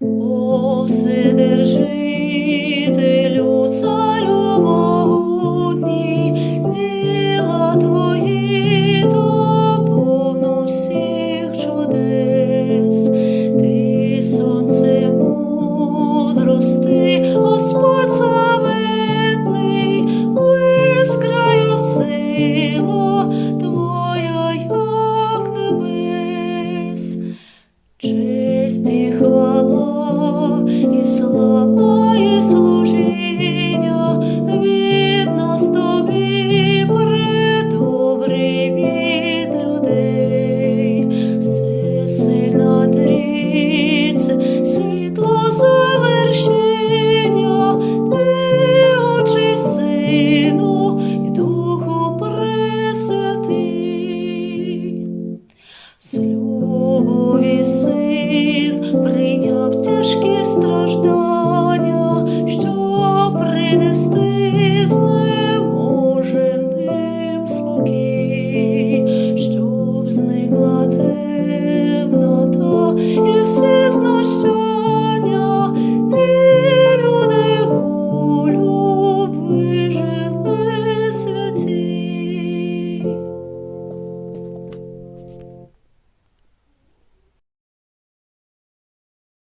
О, Вседержителю, царю могутній, діла твої то всіх чудес. Ти сонце мудрости, Господь славетний, безкраю сила sobre